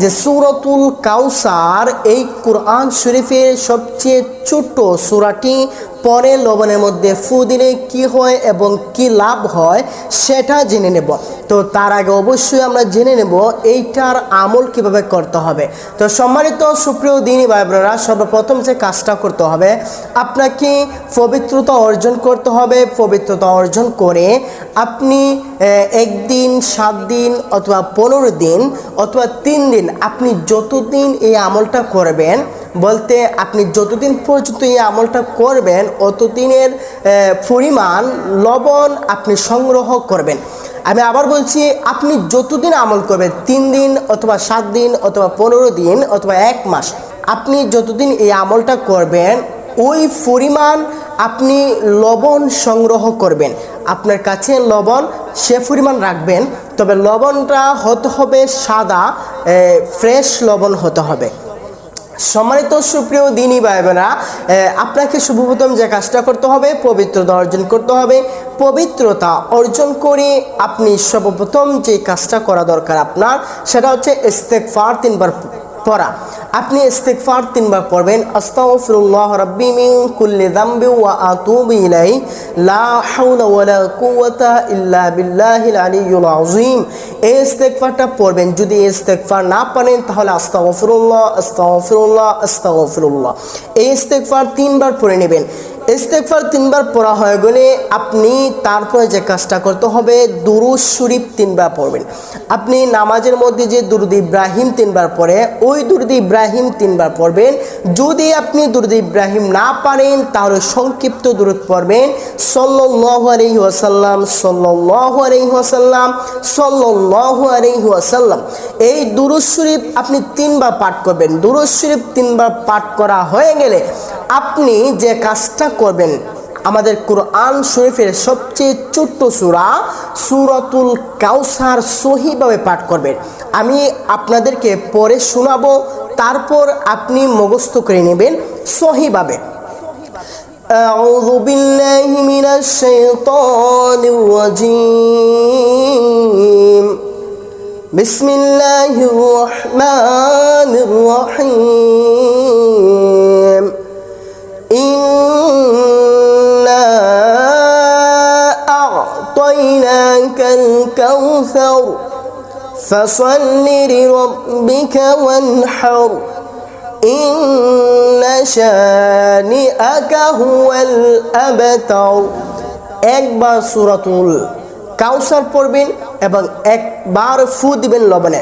যে সুরতুল কাউসার এই কোরআন শরীফের সবচেয়ে ছোট সুরাটি পরে লবণের মধ্যে ফু দিলে কি হয় এবং কি লাভ হয় সেটা জেনে নেব। তো তার আগে অবশ্যই আমরা জেনে নেব এইটার আমল কীভাবে করতে হবে। তো সম্মানিত সুপ্রিয় দিনী ভাই বোনেরা, সর্বপ্রথম যে কাজটা করতে হবে, আপনাকে পবিত্রতা অর্জন করতে হবে। পবিত্রতা অর্জন করে আপনি একদিন, সাত দিন অথবা পনেরো দিন অথবা তিন দিন আপনি যতদিন এই আমলটা করবেন বলতে আপনি যতদিন পর্যন্ত এই আমলটা করবেন, অতদিনের পরিমাণ লবণ আপনি সংগ্রহ করবেন। আমি আবার বলছি, আপনি যতদিন আমল করবেন, তিন দিন অথবা সাত দিন অথবা পনেরো দিন অথবা এক মাস, আপনি যতদিন এই আমলটা করবেন, ওই পরিমাণ আপনি লবণ সংগ্রহ করবেন। আপনার কাছে লবণ সে পরিমাণ রাখবেন, তবে লবণটা হতে হবে সাদা ফ্রেশ লবণ হতে হবে। সম্মানিত সুপ্রিয় দিনই ভাই বোনেরা আপনাকে শুভপ্রথম যে কাজটা করতে হবে, পবিত্রতা অর্জন করতে হবে। পবিত্রতা অর্জন করে আপনি সর্বপ্রথম যে কাজটা করা দরকার আপনার, সেটা হচ্ছে ইস্তেকফার তিনবার পড়া। আপনি ইস্তেকফার তিনবার পড়বেন। আস্তাগফিরুল্লাহ রাব্বি মিন কুল্লি যামবি ওয়া আতুবু ইলাইহি। লা হাওলা ওয়ালা কুওয়াতা ইল্লা বিল্লাহিল আলিয়্যুল আযীম। এই ইস্তেগফারটা পড়বেন। যদি এই ইস্তেগফার না পারেন তাহলে আস্তাগফিরুল্লাহ আস্তাগফিরুল্লাহ আস্তাগফিরুল্লাহ। এই ইস্তেগফার তিনবার পড়ে নেবেন। ইস্তেগফার তিনবার পড়া হয়ে গেলে আপনি তারপরে যে কাজটা করতে হবে, দুরুদ শরীফ তিনবার পড়বেন। আপনি নামাজের মধ্যে যে দুরুদ ইব্রাহিম তিনবার পড়ে, ওই দুরুদ ইব্রাহিম তিনবার পড়বেন। যদি আপনি দুরুদ ইব্রাহিম না পারেন, তাহলে সংক্ষিপ্ত দূরত পড়বেন। সল্লাল্লাহু আলাইহি ওয়াসাল্লাম, সল্লাল্লাহু আলাইহি ওয়াসাল্লাম, সল্লাল্লাহু আলাইহি ওয়াসাল্লাম। এই দুরুদ শরীফ আপনি তিনবার পাঠ করবেন। দুরুদ শরীফ তিনবার পাঠ করা হয়ে গেলে আপনি যে কাজটা করবেন আমাদের কোরআন শরীফের সবচেয়ে ছোট্ট সূরা সূরাতুল কাউসার সহিভাবে পাঠ করবেন আমি আপনাদেরকে পরে শোনাবো তারপর আপনি মুখস্থ করে নেবেন সহিভাবে أعوذ بالله من الشيطان الرجيم بسم الله الرحمن الرحيم الكوثر فصل لربك وانحر إن شانئك هو الأبتر একবার সুরাতুল কাউসার পড়বেন এবং একবার ফু দিবেন লবণে